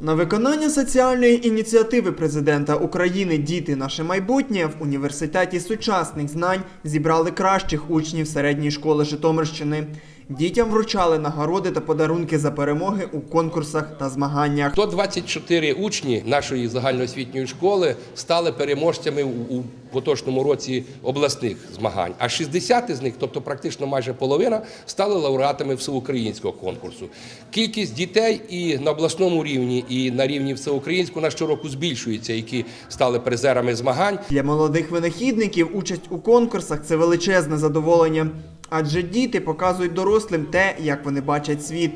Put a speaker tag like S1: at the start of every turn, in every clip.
S1: На виконання соціальної ініціативи президента України Діти наше майбутнє в університеті сучасних знань зібрали кращих учнів середньої школи Житомирщини. Дітям вручали нагороди та подарунки за перемоги у конкурсах та змаганнях.
S2: 124 учні нашої загальноосвітньої школи стали переможцями у, поточному році обласних змагань. А 60 з них, тобто практично майже половина, стали лауреатами всеукраїнського конкурсу. Кількість дітей і на обласному рівні, і на рівні всеукраїнського на щороку збільшується, які стали призерами змагань.
S1: Для молодих винахідників участь у конкурсах це величезне задоволення, адже діти показують дорослим те, як вони бачать світ.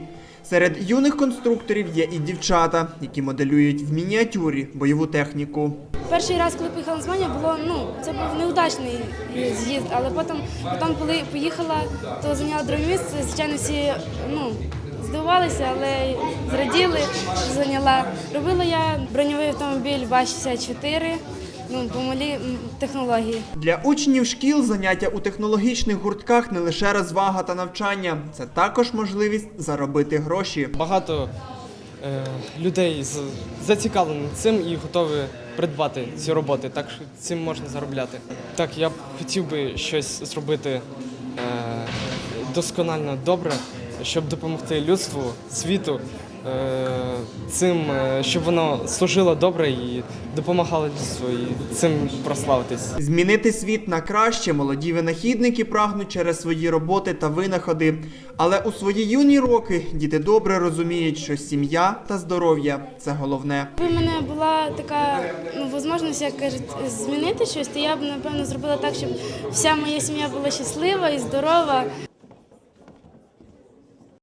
S1: Серед юних конструкторів є і дівчата, які моделюють в мініатюрі бойову техніку.
S3: Перший раз, коли поїхала на змагання, було ну це був неудачний з'їзд, але потім, потім коли поїхала, то зайняла друге місце. Звичайно, всі ну здивувалися, але зраділи, що зайняла. Робила я броньовий автомобіль БА-64, ну по малій м, технології.
S1: Для учнів шкіл заняття у технологічних гуртках не лише розвага та навчання, це також можливість заробити гроші.
S4: Багато е, людей з, зацікавлені цим і готові придбати ці роботи. Так що цим можна заробляти. Так, я б хотів би щось зробити е, досконально добре, щоб допомогти людству, світу. Е, Цим, е, щоб воно служило добре і допомагало людству, і цим прославитись.
S1: Змінити світ на краще молоді винахідники прагнуть через свої роботи та винаходи. Але у свої юні роки діти добре розуміють, що сім'я та здоров'я це головне.
S3: Якби в мене була така ну, можливість, як кажуть, змінити щось, то я б напевно зробила так, щоб вся моя сім'я була щаслива і здорова.